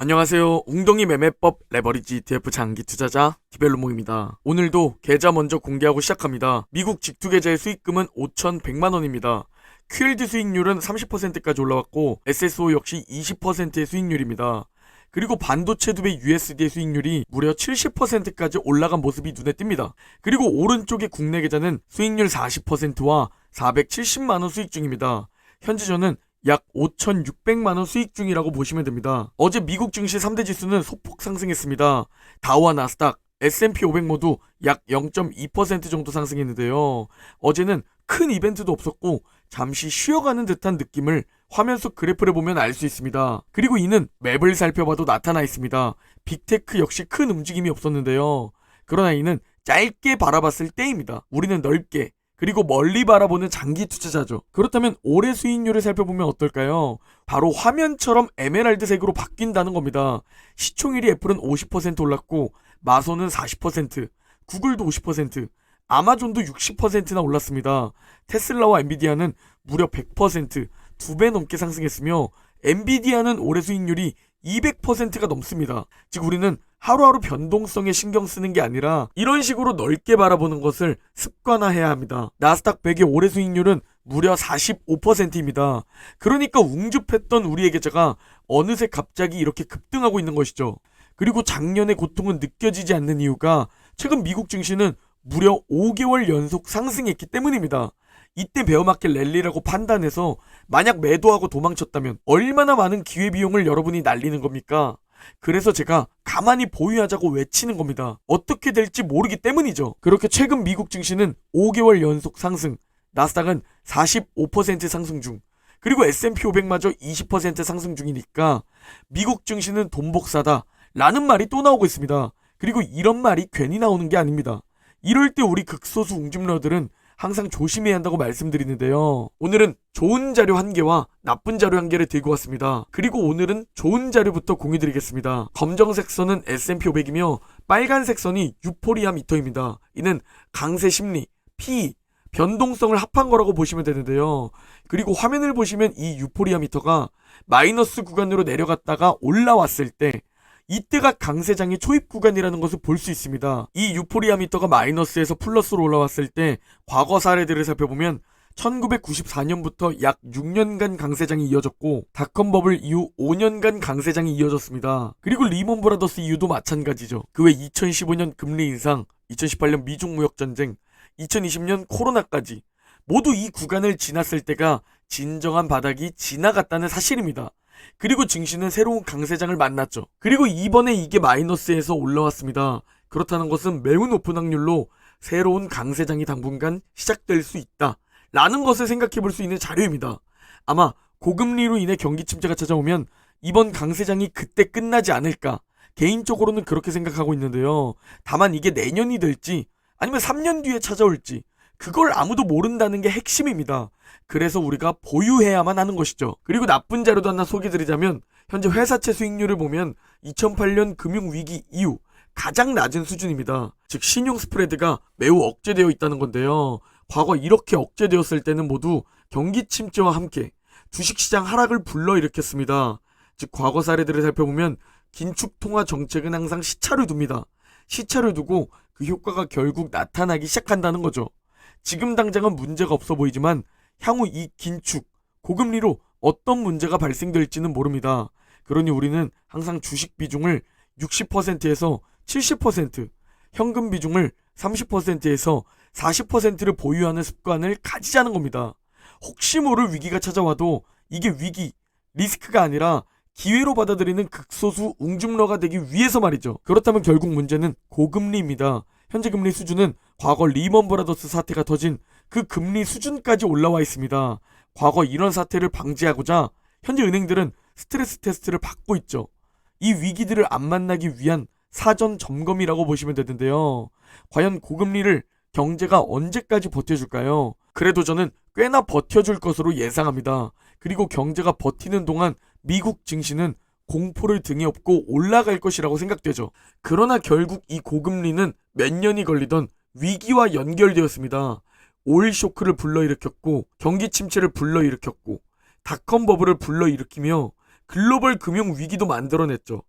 안녕하세요. 웅덩이 매매법 레버리지 ETF 장기 투자자 디벨로몽입니다. 오늘도 계좌 먼저 공개하고 시작합니다. 미국 직투 계좌의 수익금은 5,100만 원입니다. QLD 수익률은 30%까지 올라왔고 SSO 역시 20%의 수익률입니다. 그리고 반도체 두배 USD의 수익률이 무려 70%까지 올라간 모습이 눈에 띕니다. 그리고 오른쪽의 국내 계좌는 수익률 40%와 470만원 수익 중입니다. 현재 저는 약 5,600만 원 수익 중이라고 보시면 됩니다. 어제 미국 증시 3대 지수는 소폭 상승했습니다. 다우와 나스닥, S&P 500 모두 약 0.2% 정도 상승했는데요. 어제는 큰 이벤트도 없었고 잠시 쉬어가는 듯한 느낌을 화면 속 그래프를 보면 알 수 있습니다. 그리고 이는 맵을 살펴봐도 나타나 있습니다. 빅테크 역시 큰 움직임이 없었는데요. 그러나 이는 짧게 바라봤을 때입니다. 우리는 넓게 그리고 멀리 바라보는 장기 투자자죠. 그렇다면 올해 수익률을 살펴보면 어떨까요? 바로 화면처럼 에메랄드색으로 바뀐다는 겁니다. 시총일이 애플은 50% 올랐고 마소는 40%, 구글도 50%, 아마존도 60%나 올랐습니다. 테슬라와 엔비디아는 무려 100%, 두 배 넘게 상승했으며 엔비디아는 올해 수익률이 200%가 넘습니다. 즉 우리는 하루하루 변동성에 신경 쓰는 게 아니라 이런 식으로 넓게 바라보는 것을 습관화해야 합니다. 나스닥 100의 올해 수익률은 무려 45%입니다. 그러니까 웅줍했던 우리의 계좌가 어느새 갑자기 이렇게 급등하고 있는 것이죠. 그리고 작년의 고통은 느껴지지 않는 이유가 최근 미국 증시는 무려 5개월 연속 상승했기 때문입니다. 이때 베어마켓 랠리라고 판단해서 만약 매도하고 도망쳤다면 얼마나 많은 기회비용을 여러분이 날리는 겁니까? 그래서 제가 가만히 보유하자고 외치는 겁니다. 어떻게 될지 모르기 때문이죠. 그렇게 최근 미국 증시는 5개월 연속 상승, 나스닥은 45% 상승 중, 그리고 S&P 500마저 20% 상승 중이니까 미국 증시는 돈복사다 라는 말이 또 나오고 있습니다. 그리고 이런 말이 괜히 나오는 게 아닙니다. 이럴 때 우리 극소수 웅집러들은 항상 조심해야 한다고 말씀드리는데요. 오늘은 좋은 자료 한 개와 나쁜 자료 한 개를 들고 왔습니다. 그리고 오늘은 좋은 자료부터 공유드리겠습니다. 검정색 선은 S&P 500이며 빨간색 선이 유포리아 미터입니다. 이는 강세 심리, P, 변동성을 합한 거라고 보시면 되는데요. 그리고 화면을 보시면 이 유포리아 미터가 마이너스 구간으로 내려갔다가 올라왔을 때 이때가 강세장의 초입 구간이라는 것을 볼 수 있습니다. 이 유포리아 미터가 마이너스에서 플러스로 올라왔을 때 과거 사례들을 살펴보면 1994년부터 약 6년간 강세장이 이어졌고 닷컴 버블 이후 5년간 강세장이 이어졌습니다. 그리고 리먼 브라더스 이후도 마찬가지죠. 그 외 2015년 금리 인상, 2018년 미중 무역 전쟁, 2020년 코로나까지 모두 이 구간을 지났을 때가 진정한 바닥이 지나갔다는 사실입니다. 그리고 증시는 새로운 강세장을 만났죠. 그리고 이번에 이게 마이너스에서 올라왔습니다. 그렇다는 것은 매우 높은 확률로 새로운 강세장이 당분간 시작될 수 있다. 라는 것을 생각해 볼 수 있는 자료입니다. 아마 고금리로 인해 경기 침체가 찾아오면 이번 강세장이 그때 끝나지 않을까. 개인적으로는 그렇게 생각하고 있는데요. 다만 이게 내년이 될지 아니면 3년 뒤에 찾아올지 그걸 아무도 모른다는 게 핵심입니다. 그래서 우리가 보유해야만 하는 것이죠. 그리고 나쁜 자료도 하나 소개드리자면 현재 회사채 수익률을 보면 2008년 금융위기 이후 가장 낮은 수준입니다. 즉 신용 스프레드가 매우 억제되어 있다는 건데요. 과거 이렇게 억제되었을 때는 모두 경기 침체와 함께 주식시장 하락을 불러일으켰습니다. 즉 과거 사례들을 살펴보면 긴축 통화 정책은 항상 시차를 둡니다. 시차를 두고 그 효과가 결국 나타나기 시작한다는 거죠. 지금 당장은 문제가 없어 보이지만 향후 이 긴축, 고금리로 어떤 문제가 발생될지는 모릅니다. 그러니 우리는 항상 주식 비중을 60%에서 70%, 현금 비중을 30%에서 40%를 보유하는 습관을 가지자는 겁니다. 혹시 모를 위기가 찾아와도 이게 위기, 리스크가 아니라 기회로 받아들이는 극소수 웅중러가 되기 위해서 말이죠. 그렇다면 결국 문제는 고금리입니다. 현재 금리 수준은 과거 리먼 브라더스 사태가 터진 그 금리 수준까지 올라와 있습니다. 과거 이런 사태를 방지하고자 현재 은행들은 스트레스 테스트를 받고 있죠. 이 위기들을 안 만나기 위한 사전 점검이라고 보시면 되는데요. 과연 고금리를 경제가 언제까지 버텨줄까요? 그래도 저는 꽤나 버텨줄 것으로 예상합니다. 그리고 경제가 버티는 동안 미국 증시는 공포를 등에 업고 올라갈 것이라고 생각되죠. 그러나 결국 이 고금리는 몇 년이 걸리던 위기와 연결되었습니다. 오일 쇼크를 불러일으켰고 경기 침체를 불러일으켰고 닷컴 버블을 불러일으키며 글로벌 금융 위기도 만들어냈죠.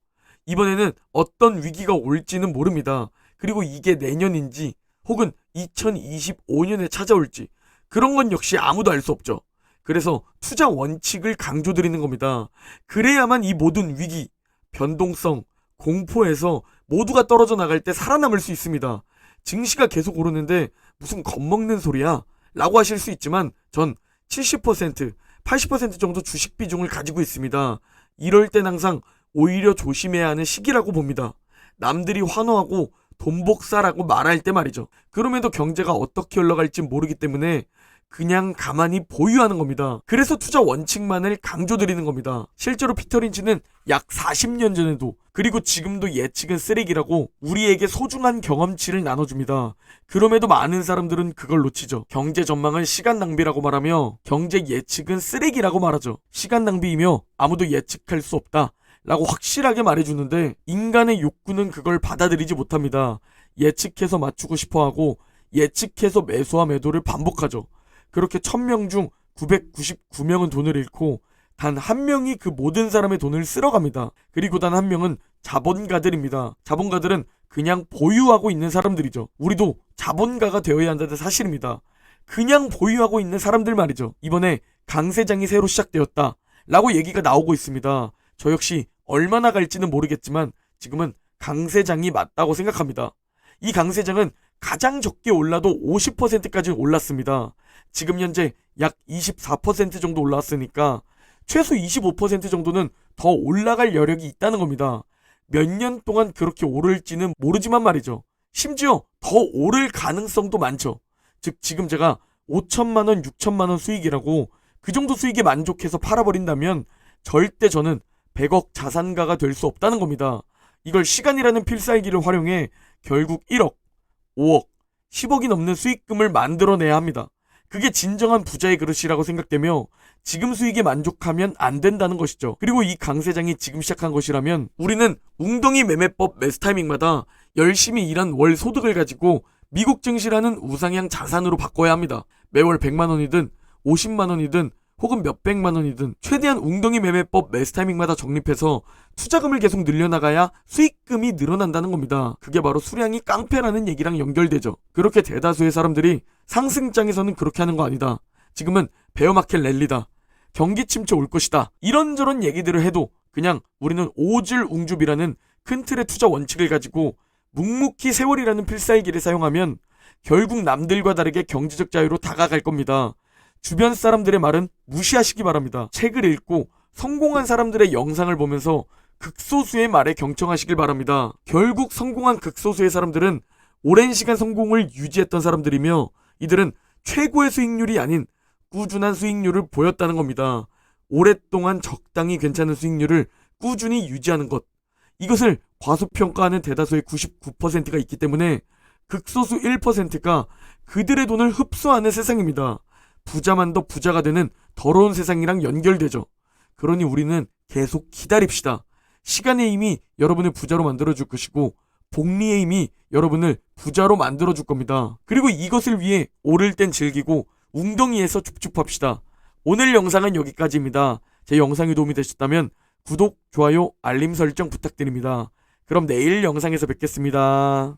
이번에는 어떤 위기가 올지는 모릅니다. 그리고 이게 내년인지 혹은 2025년에 찾아올지 그런 건 역시 아무도 알 수 없죠. 그래서 투자 원칙을 강조드리는 겁니다. 그래야만 이 모든 위기, 변동성, 공포에서 모두가 떨어져 나갈 때 살아남을 수 있습니다. 증시가 계속 오르는데 무슨 겁먹는 소리야? 라고 하실 수 있지만 전 70%, 80% 정도 주식 비중을 가지고 있습니다. 이럴 땐 항상 오히려 조심해야 하는 시기라고 봅니다. 남들이 환호하고 돈복사라고 말할 때 말이죠. 그럼에도 경제가 어떻게 흘러갈지 모르기 때문에 그냥 가만히 보유하는 겁니다. 그래서 투자 원칙만을 강조드리는 겁니다. 실제로 피터 린치는 약 40년 전에도 그리고 지금도 예측은 쓰레기라고 우리에게 소중한 경험치를 나눠줍니다. 그럼에도 많은 사람들은 그걸 놓치죠. 경제 전망은 시간 낭비라고 말하며 경제 예측은 쓰레기라고 말하죠. 시간 낭비이며 아무도 예측할 수 없다. 라고 확실하게 말해주는데 인간의 욕구는 그걸 받아들이지 못합니다. 예측해서 맞추고 싶어 하고 예측해서 매수와 매도를 반복하죠. 그렇게 1000명 중 999명은 돈을 잃고 단 한 명이 그 모든 사람의 돈을 쓸어갑니다. 그리고 단 한 명은 자본가들입니다. 자본가들은 그냥 보유하고 있는 사람들이죠. 우리도 자본가가 되어야 한다는 사실입니다. 그냥 보유하고 있는 사람들 말이죠. 이번에 강세장이 새로 시작되었다. 라고 얘기가 나오고 있습니다. 저 역시 얼마나 갈지는 모르겠지만 지금은 강세장이 맞다고 생각합니다. 이 강세장은 가장 적게 올라도 50%까지 올랐습니다. 지금 현재 약 24% 정도 올라왔으니까 최소 25% 정도는 더 올라갈 여력이 있다는 겁니다. 몇 년 동안 그렇게 오를지는 모르지만 말이죠. 심지어 더 오를 가능성도 많죠. 즉 지금 제가 5천만 원, 6천만 원 수익이라고 그 정도 수익에 만족해서 팔아버린다면 절대 저는 100억 자산가가 될 수 없다는 겁니다. 이걸 시간이라는 필살기를 활용해 결국 1억, 5억, 10억이 넘는 수익금을 만들어내야 합니다. 그게 진정한 부자의 그릇이라고 생각되며 지금 수익에 만족하면 안 된다는 것이죠. 그리고 이 강세장이 지금 시작한 것이라면 우리는 웅덩이 매매법 매수 타이밍마다 열심히 일한 월 소득을 가지고 미국 증시라는 우상향 자산으로 바꿔야 합니다. 매월 100만 원이든 50만 원이든 혹은 몇백만 원이든 최대한 웅덩이 매매법 매수 타이밍마다 적립해서 투자금을 계속 늘려나가야 수익금이 늘어난다는 겁니다. 그게 바로 수량이 깡패라는 얘기랑 연결되죠. 그렇게 대다수의 사람들이 상승장에서는 그렇게 하는 거 아니다. 지금은 베어마켓 랠리다. 경기 침체 올 것이다. 이런저런 얘기들을 해도 그냥 우리는 오질 웅줍이라는 큰 틀의 투자 원칙을 가지고 묵묵히 세월이라는 필살기를 사용하면 결국 남들과 다르게 경제적 자유로 다가갈 겁니다. 주변 사람들의 말은 무시하시기 바랍니다. 책을 읽고 성공한 사람들의 영상을 보면서 극소수의 말에 경청하시길 바랍니다. 결국 성공한 극소수의 사람들은 오랜 시간 성공을 유지했던 사람들이며 이들은 최고의 수익률이 아닌 꾸준한 수익률을 보였다는 겁니다. 오랫동안 적당히 괜찮은 수익률을 꾸준히 유지하는 것. 이것을 과소평가하는 대다수의 99%가 있기 때문에 극소수 1%가 그들의 돈을 흡수하는 세상입니다. 부자만 더 부자가 되는 더러운 세상이랑 연결되죠. 그러니 우리는 계속 기다립시다. 시간의 힘이 여러분을 부자로 만들어줄 것이고, 복리의 힘이 여러분을 부자로 만들어줄 겁니다. 그리고 이것을 위해 오를 땐 즐기고, 웅덩이에서 줍줍합시다. 오늘 영상은 여기까지입니다. 제 영상이 도움이 되셨다면, 구독, 좋아요, 알림 설정 부탁드립니다. 그럼 내일 영상에서 뵙겠습니다.